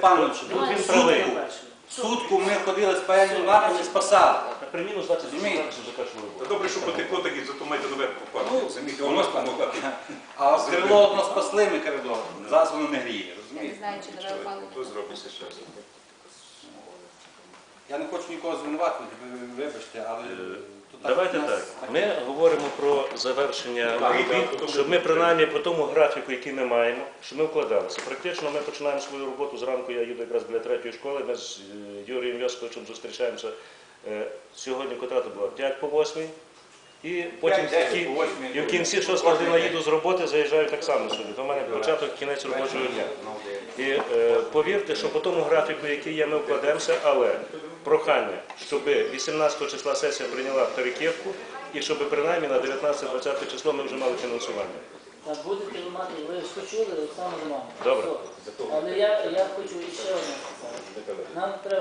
Степановичу, тут він правий. Сутку ми ходили з паяльним варом і спасали. При мінус 20 Розумієте? зараз закачували Та добре, що потекло такі, зато маєте наверх. Самі Воно спомогло. А крило одно спасли ми крило. Зараз воно не гріє, розумієте? не знаю, чи нове опалення. То зробиться ще. Я не хочу нікого звинуватити, вибачте, але то так Давайте нас так. Ми говоримо про завершення робіт, щоб ми принаймні по тому графіку, який ми маємо, щоб ми вкладалися. Практично ми починаємо свою роботу зранку. Я їду якраз біля третьої школи. Ми з е, Юрієм Йосиповичем зустрічаємося е, сьогодні, котра то була 5 по 8. І потім П'ять, в десять, по восьмій. і в кінці 6 година їду з роботи, заїжджаю так само сюди. То в мене початок, кінець робочого дня. І е, повірте, що по тому графіку, який є, ми вкладемося, але прохання, щоб 18 числа сесія прийняла перекидку і щоб принаймні на 19-20 число ми вже мали фінансування. Та будете ви мати, ви почули Олександр Романович. Добре. Все. Але я, я хочу ще одне сказати. Нам треба.